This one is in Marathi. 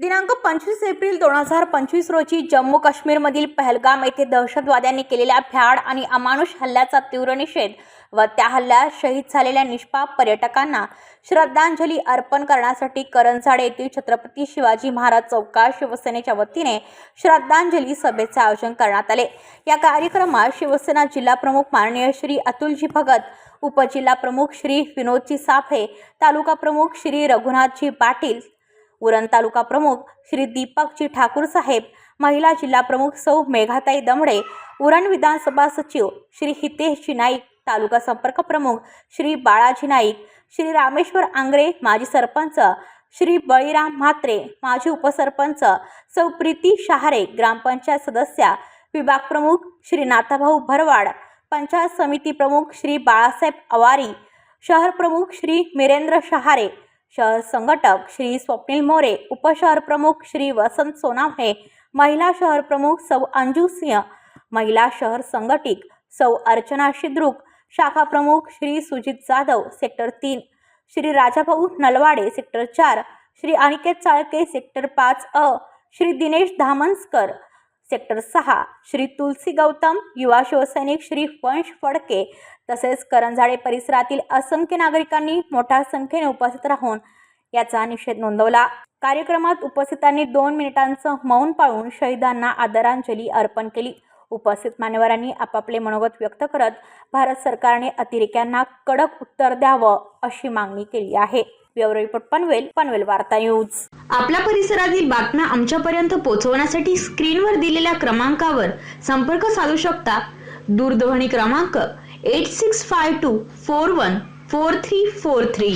दिनांक पंचवीस एप्रिल दोन हजार पंचवीस रोजी जम्मू काश्मीरमधील पहलगाम येथे दहशतवाद्यांनी केलेल्या भ्याड आणि अमानुष हल्ल्याचा तीव्र निषेध. व त्या हल्ल्यात शहीद झालेल्या निष्पाप पर्यटकांना श्रद्धांजली अर्पण करण्यासाठी करंजाडे येथील छत्रपती शिवाजी महाराज चौकात शिवसेनेच्या वतीने श्रद्धांजली सभेचे आयोजन करण्यात आले. या कार्यक्रमात शिवसेना जिल्हाप्रमुख माननीय श्री अतुलजी भगत उपजिल्हा प्रमुख श्री विनोदजी साफे तालुका प्रमुख श्री रघुनाथजी पाटील उरण तालुका प्रमुख श्री दीपकजी ठाकूर साहेब महिला जिल्हा प्रमुख सौ मेघाताई दमडे उरण विधानसभा सचिव श्री हितेशजी नाईक तालुका संपर्क प्रमुख श्री बाळाजी नाईक श्री रामेश्वर आंग्रे माजी सरपंच श्री बळीराम म्हात्रे माजी उपसरपंच सौ प्रीती शहारे ग्रामपंचायत सदस्या विभाग प्रमुख श्री नाथाभाऊ भरवाड पंचायत समिती प्रमुख श्री बाळासाहेब अवारी शहर प्रमुख श्री मिरेंद्र शहारे शहर संघटक श्री स्वप्नील मोरे उपशहर प्रमुख श्री वसंत सोनावणे महिला शहर प्रमुख सौ अंजू सिंह महिला शहर संघटिक सौ अर्चना शिद्रुक शाखा प्रमुख श्री सुजित जाधव सेक्टर तीन. श्री राजाभाऊ नलवाडे सेक्टर चार. श्री अनिकेत चाळके सेक्टर पाच अ. श्री दिनेश धामनस्कर सेक्टर सहा. श्री तुलसी गौतम युवा शिवसैनिक श्री वंश फडके तसेच करंजाडे परिसरातील असंख्य नागरिकांनी मोठ्या संख्येने उपस्थित राहून याचा निषेध नोंदवला. कार्यक्रमात उपस्थितांनी दोन मिनिटांचं मौन पाळून शहीदांना आदरांजली अर्पण केली. उपस्थित मान्यवरांनी आपापले मनोगत व्यक्त करत भारत सरकारने अतिरेक्यांना कडक उत्तर द्यावं अशी मागणी केली आहे. रिपोर्ट पनवेल पनवेल वार्ता न्यूज. आपल्या परिसरातील बातम्या आमच्यापर्यंत पोहोचवण्यासाठी स्क्रीनवर दिलेल्या क्रमांकावर संपर्क साधू शकता. दूरध्वनी क्रमांक eight six five two four one four three four three